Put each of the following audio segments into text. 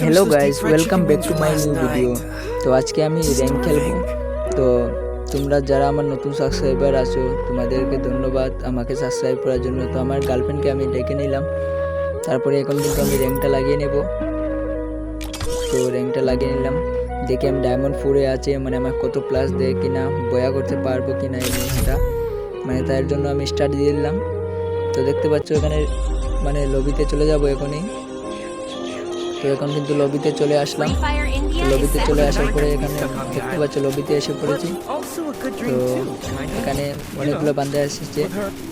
Hello guys welcome back to my new video তো আজকে আমি র্যাঙ্ক খেলব। তো তোমরা যারা আমার নতুন সাবস্ক্রাইবার আছো তোমাদেরকে ধন্যবাদ আমাকে সাবস্ক্রাইব করার জন্য। তো আমার গার্লফ্রেন্ডকে আমি ডেকে নিলাম। তারপরে এখন কিন্তু আমি র্যাঙ্কটা লাগিয়ে নেব। তো র্যাঙ্কটা লাগিয়ে নিলাম। দেখি আমি ডায়মন্ড ফোরে আছে মানে আমার কত প্লাস দেয় কিনা বয়া করতে পারব কিনা এই ম্যাচটা মানে তার জন্য আমি স্টার্ট দিয়ে দিলাম। তো দেখতে পাচ্ছ এখানে মানে লবিতে চলে যাব এখনই। তো এখন কিন্তু লবিতে চলে আসলাম। লবিতে চলে আসার পরে এখানে দেখতে পাচ্ছ লবিতে এসে পড়েছি। তো এখানে অনেকগুলো বান্ধা এসেছে।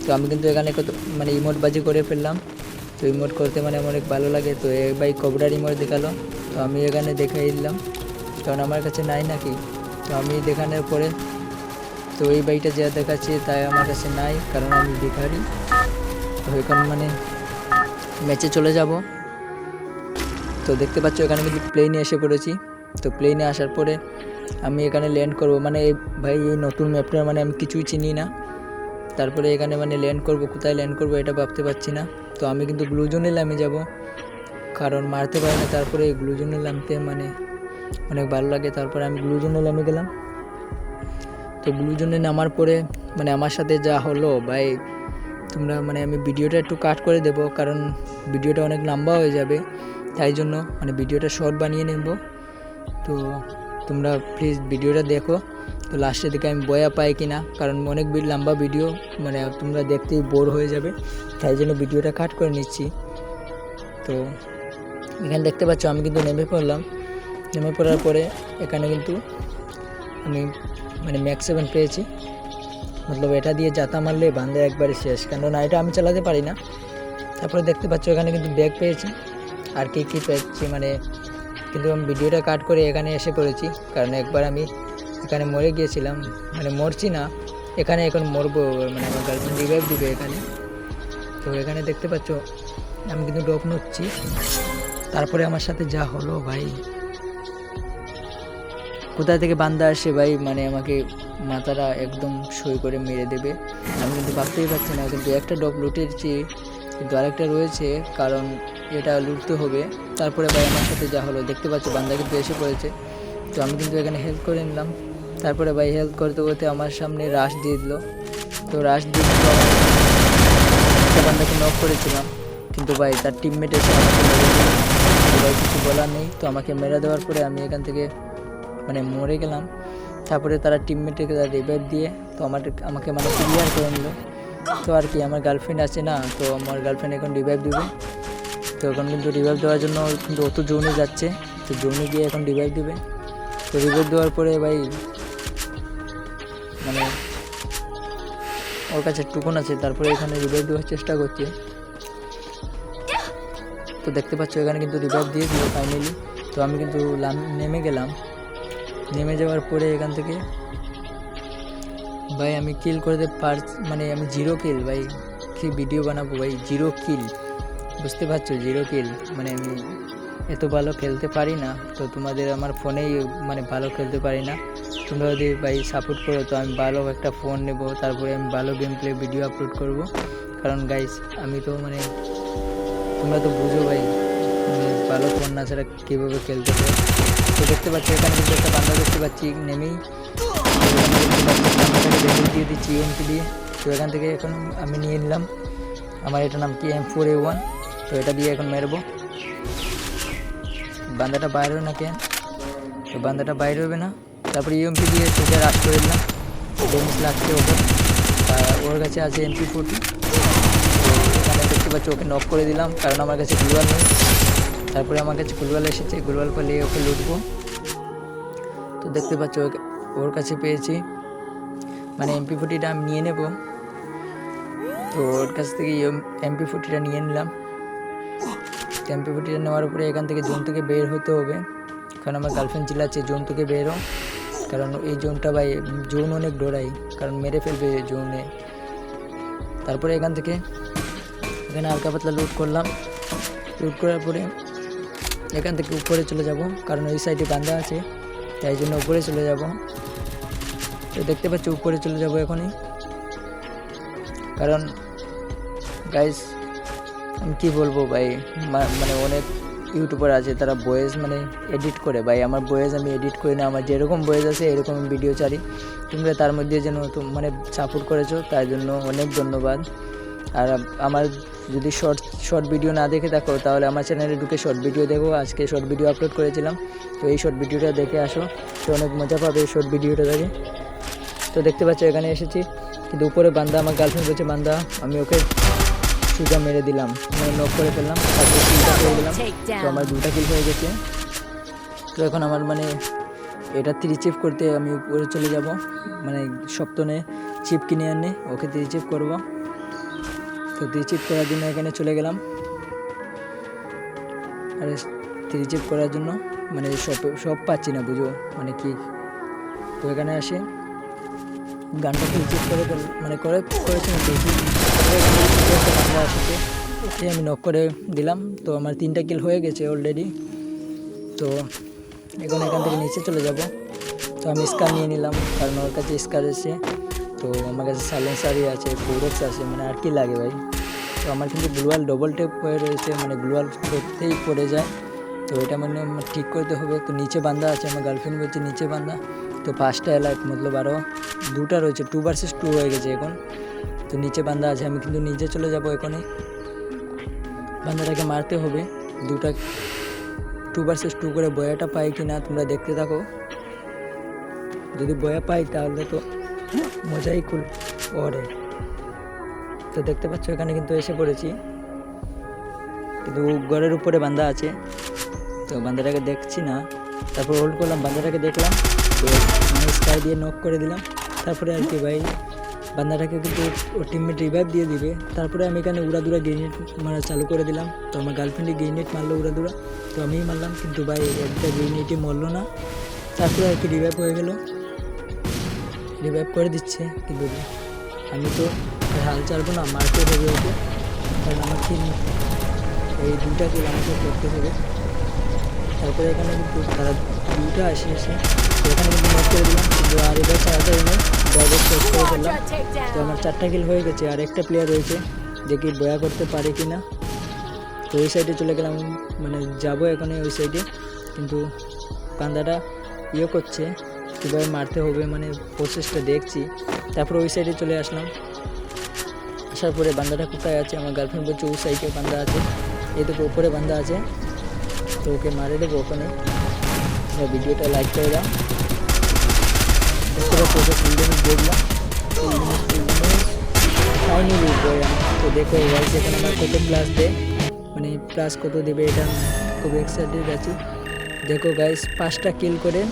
তো আমি কিন্তু এখানে কত মানে ইমোট বাজি করে ফেললাম। তো ইমোট করতে মানে আমার অনেক ভালো লাগে। তো এ ভাই কবরার ইমোট দেখাল। তো আমি এখানে দেখাই দিলাম। কারণ আমার কাছে নাই নাকি? তো আমি দেখানোর পরে তো এই বাইকটা যা দেখাচ্ছে তাই আমার কাছে নাই কারণ আমি ভিখারি। তো এখন মানে ম্যাচে চলে যাব। তো দেখতে পাচ্ছ, এখানে কিন্তু প্লেনে এসে পড়েছি। তো প্লেনে আসার পরে আমি এখানে ল্যান্ড করব। মানে ভাই, এই নতুন ম্যাপটা মানে আমি কিছুই চিনি না। তারপরে এখানে মানে ল্যান্ড করব, কোথায় ল্যান্ড করব এটা ভাবতে পারছি না। তো আমি কিন্তু গ্লুজনে নামে যাব। কারণ মারতে পারি না, তারপরে এই গ্লুজনে নামতে মানে অনেক ভালো লাগে। তারপরে আমি গ্লুজনে নামে গেলাম। তো গ্লুজনে নামার পরে মানে আমার সাথে যা হলো, ভাই, তোমরা মানে আমি ভিডিওটা একটু কাট করে দেব। কারণ ভিডিওটা অনেক লম্বা হয়ে যাবে। তাই জন্য মানে ভিডিওটা শর্ট বানিয়ে নেব। তো তোমরা প্লিজ ভিডিওটা দেখো। তো লাস্টের দিকে আমি বয়া পাই কি না কারণ অনেক লম্বা ভিডিও মানে তোমরা দেখতেই বোর হয়ে যাবে। তাই জন্য ভিডিওটা কাট করে নিচ্ছি। তো এখানে দেখতে পাচ্ছ, আমি কিন্তু নেমে পড়লাম। নেমে পড়ার পরে এখানে কিন্তু আমি মানে ম্যাক্স সেভেন পেয়েছি। মতলব এটা দিয়ে জাতা মারলে বান্ধে একবারে শেষ। কেননা এটা আমি চালাতে পারি না। তারপরে দেখতে পাচ্ছ, এখানে কিন্তু ব্যাগ পেয়েছি। আর কী কী পেয়েছি মানে কিন্তু আমি ভিডিওটা কাট করে এখানে এসে পড়েছি। কারণ একবার আমি এখানে মরে গিয়েছিলাম মানে মরছি না, এখানে এখন মরবো মানে আমার গার্লফ্রেন্ড রিভাইভ দিবে এখানে। তো এখানে দেখতে পাচ্ছ, আমি কিন্তু ড্রপ নিচ্ছি তারপরে আমার সাথে যা হলো ভাই। কোথা থেকে বান্দা আসে ভাই মানে আমাকে মাথাটা একদম সই করে মেরে দেবে। আমি কিন্তু ভাবতেই পারছি না, কিন্তু একটা ডপ লুটেছি, কিন্তু আরেকটা রয়েছে, কারণ এটা লুটতে হবে। তারপরে ভাই আমার সাথে যা হলো, দেখতে পাচ্ছি বান্দা কিন্তু এসে পড়েছে। তো আমি কিন্তু এখানে হেল্প করে নিলাম। তারপরে ভাই হেল্প করতে করতে আমার সামনে রাশ দিয়ে দিল। তো রাশ দিয়ে দিল একটা বান্দাকে নক করেছিলাম। কিন্তু ভাই তার টিমমেট এসে ভাই কিছু বলার নেই। তো আমাকে মেরে দেওয়ার পরে আমি এখান থেকে মানে মরে গেলাম। তারপরে তারা টিমমেটকে রিভাইভ দিয়ে তো আমার আমাকে মানে ক্লিয়ার করে নিল। তো আর কি, আমার গার্লফ্রেন্ড আছে না, তো আমার গার্লফ্রেন্ড এখন রিভাইভ দেবে। তো এখন কিন্তু রিভাইভ দেওয়ার জন্য কিন্তু অত জোনে যাচ্ছে। তো জোনে গিয়ে এখন রিভাইভ দেবে। তো রিভাইভ দেওয়ার পরে ভাই মানে ওর কাছে টুকন আছে, তারপরে এখানে রিভাইভ দেওয়ার চেষ্টা করছে। তো দেখতে পাচ্ছ, এখানে কিন্তু রিভাইভ দিয়ে দিল ফাইনালি তো আমি কিন্তু নেমে গেলাম। নেমে যাওয়ার পরে এখান থেকে ভাই আমি কিল করতে পার মানে আমি জিরো কিল ভাই। কি ভিডিও বানাবো ভাই? জিরো কিল বুঝতে পারছ জিরো কিল মানে আমি এত ভালো খেলতে পারি না, তো তোমাদের আমার ফোনেই মানে ভালো খেলতে পারি না। তোমরা যদি ভাই সাপোর্ট করো, তো আমি ভালো একটা ফোন নেব, তারপরে আমি ভালো গেম প্লে ভিডিও আপলোড করব। কারণ গাইস আমি তো মানে তোমরা তো বুঝো ভাই মানে ভালো ফোন না ছাড়া কীভাবে খেলতে হয়। তো দেখতে পাচ্ছি, এখানে কিন্তু একটা বান্ধব দেখতে পাচ্ছি, নেমেই। দিয়ে দিচ্ছি এমপি দিয়ে। তো এখান থেকে এখন আমি নিয়ে নিলাম। আমার এটা নাম কি? এম ফোর এ ওয়ান তো এটা দিয়ে এখন মেরবো। বান্দাটা বাইরে না কেন? তো বান্দাটা বাইরে হবে না। তারপরে ইএমপি দিয়ে সোজা রাশ করে দিলাম। ডেমিস লাগছে ওকে। ওর কাছে আছে এমপি ফোরটি এখানে দেখতে পাচ্ছি ওকে নক করে দিলাম, কারণ আমার কাছে গুলবাল নেই। তারপরে আমার কাছে গুলবাল এসেছে গুলবাল পালিয়ে ওকে লুটবো। তো দেখতে পাচ্ছ ওকে- ওর কাছে পেয়েছি। মানে এমপি ফোর্টিটা আমি নিয়ে নেব। তো ওর কাছ থেকে এমপি ফোর্টিটা নিয়ে নিলাম। এমপি ফোর্টিটা নেওয়ার পরে এখান থেকে জোন থেকে বের হতে হবে। কারণ আমার গার্লফ্রেন্ড চিল্লাচ্ছে জোন থেকে বেরো। কারণ এই জোনটা ভাই, জোন অনেক ডোরাই, কারণ মেরে ফেলবে জোনে। তারপরে এখান থেকে এখানে হালকা পাতলা লুট করলাম। লুট করার পরে এখান থেকে উপরে চলে যাব, কারণ ওই সাইডে বান্ধা আছে, তাই জন্য উপরে চলে যাব। তো দেখতে পাচ্ছ, উপরে চলে যাব এখনই। কারণ গাইস কি বলব ভাই? মানে অনেক ইউটিউবার আছে, তারা বয়েস মানে এডিট করে। ভাই, আমার বয়েস আমি এডিট করি না, আমার যেরকম বয়েস আছে, এরকম ভিডিও ছাড়ি। তোমরা তার মধ্যে যেন মানে সাপোর্ট করেছ, তার জন্য অনেক ধন্যবাদ। আর আমার যদি শর্ট শর্ট ভিডিও না দেখে থাকো, তাহলে আমার চ্যানেলে ঢুকে শর্ট ভিডিও দেখো। আজকে শর্ট ভিডিও আপলোড করেছিলাম। তো এই শর্ট ভিডিওটা দেখে আসো। তো অনেক মজা পাবে এই শর্ট ভিডিওটা দেখে। তো দেখতে পাচ্ছ, এখানে এসেছি। কিন্তু উপরে বান্দা, আমার গার্লফ্রেন্ড বলছে, বান্দা, আমি ওকে সুজা মেরে দিলাম। মানে নক করে ফেললাম তারপরে কিলটা করে দিলাম। তো আমার দুটা কিল হয়ে গেছে। তো এখন আমার মানে এটা থ্রি চিপ করতে আমি উপরে চলে যাব। মানে সপ্তনে চিপ কিনে আনে ওকে থ্রি চিপ করব। তো থ্রি চিপ করার জন্য এখানে চলে গেলাম। আর থ্রি চিপ করার জন্য মানে সব সব পাচ্ছি না বুঝো? মানে কি? তো এখানে আসে। গানটা থ্রি চিপ করে মানে করে করেছি না ওকে আমি নক করে দিলাম। তো আমার তিনটা কিল হয়ে গেছে অলরেডি তো এখন এখান থেকে নিচে চলে যাব। তো আমি স্কার নিয়ে নিলাম। কারণ ওর কাছে স্কার এসে তো আমার কাছে সাইলেন্সারই আছে ফোরেক্স আছে মানে আর কি লাগে ভাই? তো আমার কিন্তু গ্লোয়াল ডবল টেপ হয়ে রয়েছে মানে গ্লোয়াল করতেই পড়ে যায়। তো এটা মানে ঠিক করতে হবে। তো নিচে বান্ধা আছে, আমার গার্লফ্রেন্ড বলছে নিচে বান্ধা তো পাঁচটা এলাক মতলব আরও দুটা রয়েছে টু ভার্সেস টু হয়ে গেছে এখন। তো নিচে বান্ধা আছে, আমি কিন্তু নিজে চলে যাব এখানে বান্দাটাকে মারতে হবে। দুটা টু ভার্সেস টু করে বয়াটা পাই কি না তোমরা দেখতে থাকো। যদি বয়া পাই তাহলে তো মজাই কুল ওরে তো দেখতে পাচ্ছ এখানে কিন্তু এসে পড়েছি। কিন্তু ঘরের উপরে বান্দা আছে। তো বান্দাটাকে দেখছি না। তারপর হোল্ড করলাম, বান্দাটাকে দেখলাম। তো স্কাই দিয়ে নক করে দিলাম। তারপরে আর কি ভাই? বান্দাটাকে কিন্তু ও টিমমেট রিভাইভ দিয়ে দিবে। তারপরে আমি এখানে উড়াদুরা গ্রেনেড মারা চালু করে দিলাম। তো আমার গার্লফ্রেন্ডে গ্রেনেড মারলো উড়াদুরা। তো আমিই মারলাম, কিন্তু ভাই একটা গ্রেনেডই মরলো না। তারপরে আর কি রিভাইভ হয়ে গেল। রিভাইভ করে দিচ্ছে, কিন্তু আমি তো হাল ছাড়বো না মারতে হবে ওকে। কারণ আমার কিল এই দুটা কিল আমাকে করতে হবে। তারপরে এখানে কিন্তু তারা দুটা আসে এসে। এখানে কিন্তু নক করে দিলাম, কিন্তু আর এবার তাড়াতাড়ি নেই। ডাইরেক্ট ফেললাম তো আমার চারটা কিল হয়ে গেছে, আর একটা প্লেয়ার রয়েছে দেখি বয়া করতে পারে কি না তো ওই সাইডে চলে গেলাম মানে যাব এখানে ওই সাইডে কিন্তু কান্দাটা ইয়ে করছে, কীভাবে মারতে হবে মানে প্রসেসটা দেখছি। তারপরে ওই সাইডে চলে আসলাম। আসার পরে বান্দাটা কোথায় আছে? আমার গার্লফ্রেন্ড বলছে, ওই সাইডে বান্দা আছে। এই দেখো, উপরে বান্দা আছে। তো ওকে মারে দেবো ওখানে। ভিডিওটা লাইক করে দাও। পাচ্ছি দেখো গাইস এখানে আমার কত প্লাস দেয়। মানে প্লাস কত দেবে এটা খুব এক্সাইটেড আছি। দেখো গাইস পাঁচটা কিল করে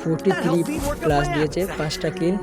ফোর্টি থ্রি প্লাস দিয়েছে, পাঁচটা কিল